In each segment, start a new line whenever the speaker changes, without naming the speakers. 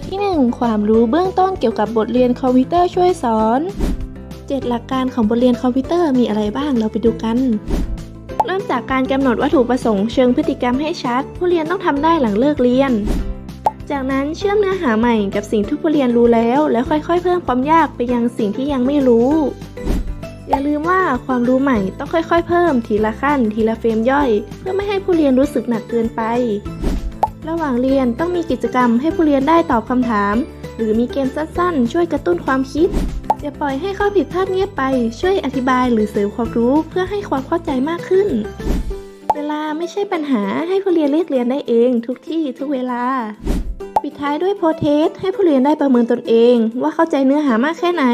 ทที่ 1 ความรู้เบื้องต้นเกี่ยวกับบทเรียนคอมพิวเตอร์ช่วยสอน 7 หลักการของบทเรียนคอมพิวเตอร์มีอะไรบ้างเราไปดูกัน เริ่มจากการกำหนดวัตถุประสงค์เชิงพฤติกรรมให้ชัด ผู้เรียนต้องทำได้หลังเลิกเรียน จากนั้นเชื่อมเนื้อหาใหม่กับสิ่งที่ผู้เรียนรู้แล้ว แล้วค่อย ๆ เพิ่มความยากไปยังสิ่งที่ยังไม่รู้ อย่าลืมว่าความรู้ใหม่ต้องค่อย ๆ เพิ่มทีละขั้น ทีละเฟรมย่อย เพื่อไม่ให้ผู้เรียนรู้สึกหนักเกินไป ระหว่างเรียนต้องมีกิจกรรมให้ผู้เรียนได้ตอบคำถาม หรือมีเกมสั้นๆ ช่วยกระตุ้นความคิดอย่าปล่อยให้ข้อผิดพลาดเงียบไป ช่วยอธิบายหรือเสริมความรู้เพื่อให้ความเข้าใจมากขึ้น เวลาไม่ใช่ปัญหาให้ผู้เรียนเรียกเรียนได้เอง ทุกที่ทุกเวลา ปิดท้ายด้วยโพเทสให้ผู้เรียนได้ประเมินตนเอง ว่าเข้าใจเนื้อหามากแค่ไหน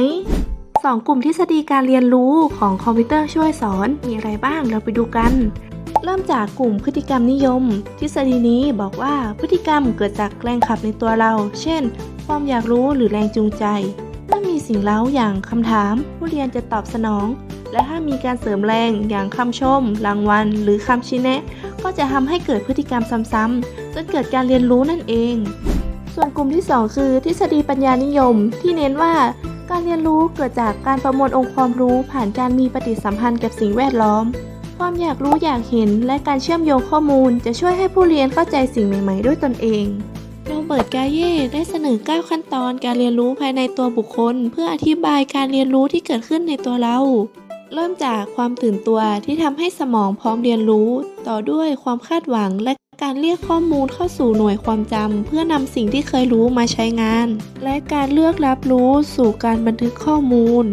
สองกลุ่มทฤษฎีการเรียนรู้ของคอมพิวเตอร์ช่วยสอนมีอะไรบ้างเราไปดูกัน เริ่มจากกลุ่มพฤติกรรมนิยม ทฤษฎีนี้บอกว่าพฤติกรรมเกิดจากแรงขับในตัวเรา เช่น ความอยากรู้หรือแรงจูงใจเมื่อมีสิ่งเล้าอย่างคำถาม ผู้เรียนจะตอบสนอง และถ้ามีการเสริมแรงอย่างคำชม รางวัล หรือคำชี้แนะ ก็จะทำให้เกิดพฤติกรรมซ้ำๆจนเกิดการเรียนรู้นั่นเอง ส่วนกลุ่มที่ 2 คือ ทฤษฎีปัญญานิยม ที่เน้นว่าการเรียนรู้เกิดจากการประมวลองค์ความรู้ผ่านการมีปฏิสัมพันธ์กับสิ่งแวดล้อม ความอยากรู้อยากเห็นและการเชื่อมโยงข้อมูลจะช่วยให้ผู้เรียนเข้าใจสิ่งใหม่ๆ ด้วยตนเองโรเบิร์ตกาเย่ได้เสนอ 9 ขั้นตอนการเรียนรู้ภายในตัวบุคคล เพื่ออธิบายการเรียนรู้ที่เกิดขึ้นในตัวเรา เริ่มจากความตื่นตัวที่ทำให้สมองพร้อมเรียนรู้ ต่อด้วยความคาดหวังและ การเรียกข้อมูลเข้าสู่หน่วยความจำเพื่อนำสิ่งที่เคยรู้มาใช้งาน และการเลือกรับรู้สู่การบันทึกข้อมูล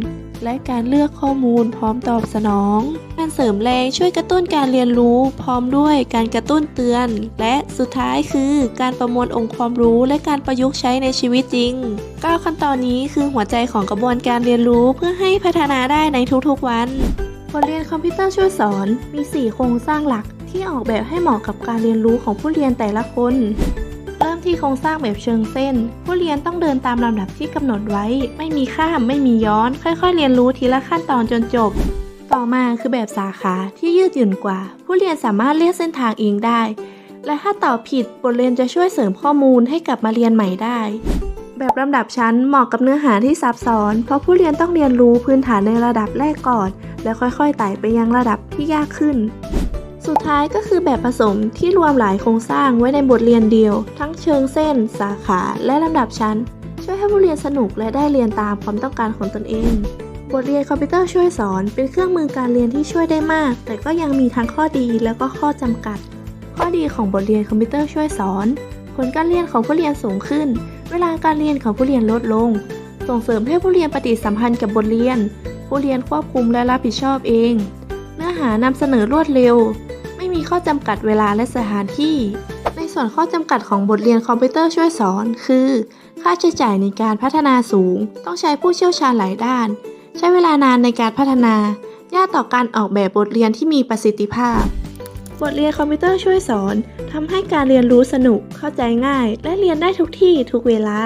และการเลือกข้อมูลพร้อมตอบสนอง การเสริมแรงช่วยกระตุ้นการเรียนรู้ พร้อมด้วยการกระตุ้นเตือน และสุดท้ายคือการประมวลองค์ความรู้และการประยุกต์ใช้ในชีวิตจริง 9 ขั้นตอนนี้คือหัวใจของกระบวนการเรียนรู้เพื่อให้พัฒนาได้ในทุกๆวันบทเรียนคอมพิวเตอร์ช่วยสอนมี 4 โครงสร้างหลัก ที่ออกแบบให้เหมาะกับการเรียนรู้ของผู้เรียนแต่ละคน เริ่มที่โครงสร้างแบบเชิงเส้น ผู้เรียนต้องเดินตามลำดับที่กำหนดไว้ ไม่มีข้ามไม่มีย้อน ค่อย ๆ เรียนรู้ทีละขั้นตอนจนจบ ต่อมาคือแบบสาขาที่ยืดหยุ่นกว่า ผู้เรียนสามารถเลือกเส้นทางเองได้ และถ้าตอบผิดบทเรียนจะช่วยเสริมข้อมูลให้กลับมาเรียนใหม่ได้แบบลำดับชั้นเหมาะกับเนื้อหาที่ซับซ้อน เพราะผู้เรียนต้องเรียนรู้พื้นฐานในระดับแรกก่อน แล้วค่อยๆไต่ไปยังระดับที่ยากขึ้น สุดท้ายก็คือแบบผสมที่รวมหลายโครงสร้างไว้ในบทเรียนเดียว ทั้งเชิงเส้น สาขาและลำดับชั้น ช่วยให้ผู้เรียนสนุกและได้เรียนตามความต้องการของตนเอง บทเรียนคอมพิวเตอร์ช่วยสอน เป็นเครื่องมือการเรียนที่ช่วยได้มาก แต่ก็ยังมีทั้งข้อดีแล้วก็ข้อจำกัด ข้อดีของบทเรียนคอมพิวเตอร์ช่วยสอน ผลการเรียนของผู้เรียนสูงขึ้น เวลาการเรียนของผู้เรียนลดลง ส่งเสริมให้ผู้เรียนปฏิสัมพันธ์กับบทเรียน ผู้เรียนควบคุมและรับผิดชอบเอง เนื้อหานำเสนอรวดเร็ว ข้อจำกัดเวลาและสถานที่ ในส่วนข้อจำกัดของบทเรียนคอมพิวเตอร์ช่วยสอน คือ ค่าใช้จ่ายในการพัฒนาสูง ต้องใช้ผู้เชี่ยวชาญหลายด้าน ใช้เวลานานในการพัฒนายากต่อการออกแบบบทเรียนที่มีประสิทธิภาพ บทเรียนคอมพิวเตอร์ช่วยสอนทำให้การเรียนรู้สนุกเข้าใจง่าย และเรียนได้ทุกที่ทุกเวลา